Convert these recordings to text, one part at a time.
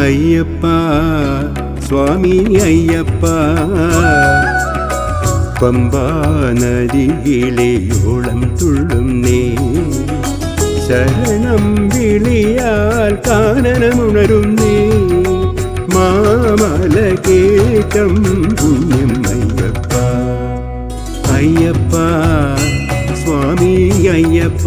അയ്യപ്പ സ്വാമി അയ്യപ്പ. പമ്പാനരികിളിയോളം തുള്ളും തുള്ളുന്നേ. ശരണം വിളിയാൽ നീ മാമല കേട്ടം പുണ്യം അയ്യപ്പ. അയ്യപ്പ സ്വാമി അയ്യപ്പ.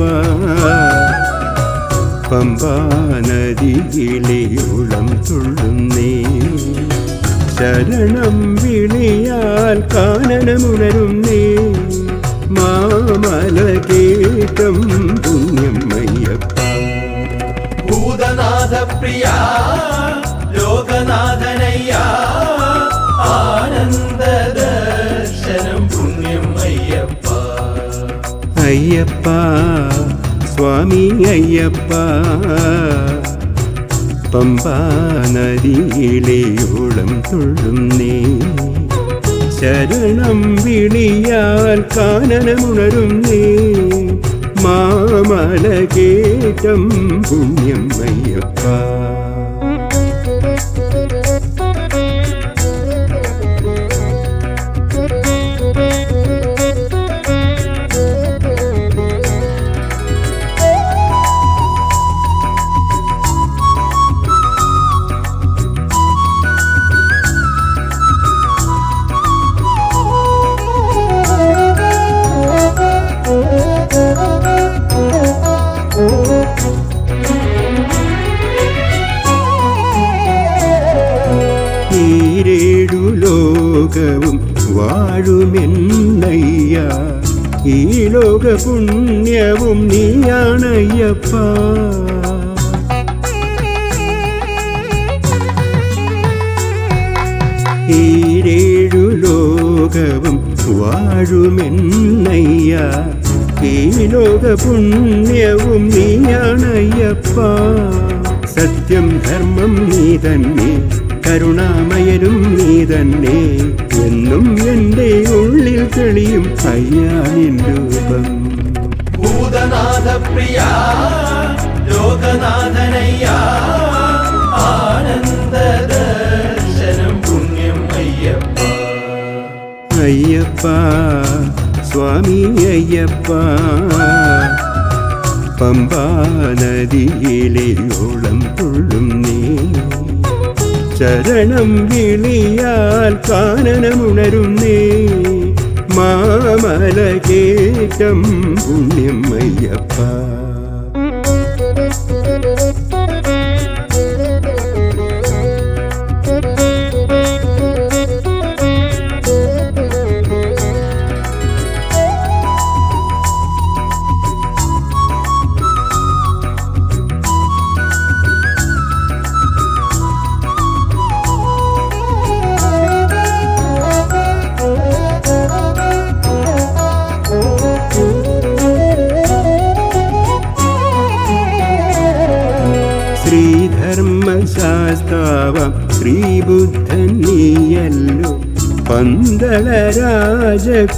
പമ്പാ നദിയിലെയോളം തുള്ളുന്നേ. ശരണം വിളിയാൽ കാനനമുണരുന്നേ. മാമല കേട്ടം പുണ്യം അയ്യപ്പ. ഭൂതനാഥ പ്രിയ ലോകനാഥനയ്യ ആനന്ദ ദർശനം പുണ്യം അയ്യപ്പ. അയ്യപ്പ സ്വാമി അയ്യപ്പ. പമ്പാ നദിയിലെയോളം തുള്ളുന്നേ. ശരണം വിളിയാൽ കാനനമുണരുന്നേ. മാമല കേട്ടം പുണ്യം അയ്യപ്പ. ലോകവും വാഴുമെന്നയ്യ. ഈ ലോക പുണ്യവും നീയാണയ്യപ്പ ഈരേഴു ലോകവും വാഴുമെന്നയ്യ. ഈ ലോക പുണ്യവും നീയാണയ്യപ്പ. സത്യം ധർമ്മം നീ തന്നെ കരുണാമയനും നീ തന്നെ. എന്നും എന്റെ ഉള്ളിൽ തെളിയും അയ്യാനിൻ രൂപം. ഭൂതനാഥ പ്രിയ ലോകനാഥനയ്യ ആനന്ദ ദർശനം പുണ്യം അയ്യപ്പ. അയ്യപ്പ സ്വാമി അയ്യപ്പ പമ്പാ നദിയിലെയോളം തുള്ളും നീ. ചരണം വിളിയാൽ കാനനമുണരുന്നേ. മാമല കേട്ടം പുണ്യം അയ്യപ്പ. ശ്രീധർമ്മശാസ്താവം ശ്രീബുദ്ധൻ നീയല്ലോ പന്തള രാജകുമാരായപ്പ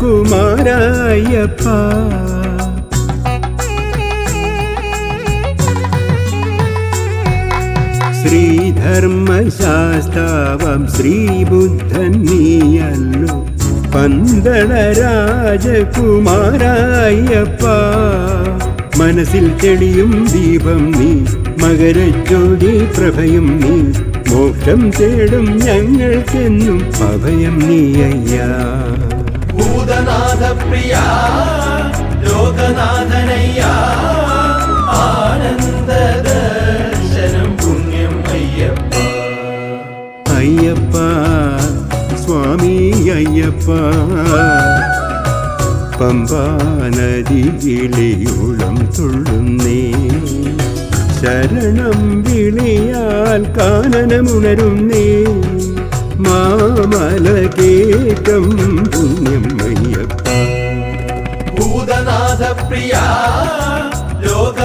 ശ്രീധർമ്മശാസ്താവം ശ്രീബുദ്ധൻ നീയല്ലോ പന്തള രാജകുമാരായപ്പ മനസ്സിൽ തെളിയും ദീപം നീ മകരജ്യോതി പ്രഭയും നീ. മോക്ഷം തേടും ഞങ്ങൾക്കെന്നും അഭയം നീ അയ്യാ. ഭൂതനാഥ പ്രിയ ലോകനാഥനയ്യ ആനന്ദ ദർശനം പുണ്യം അയ്യപ്പ. അയ്യപ്പ സ്വാമി അയ്യപ്പ പമ്പാ നദിയിലെയോളം തുള്ളുന്നേ. ശരണം വിളിയാൽ കാനനമുണരുന്നേ മാമല കേട്ടം പുണ്യം മയ്യപ്പ ഭൂതനാഥപ്രിയ ലോക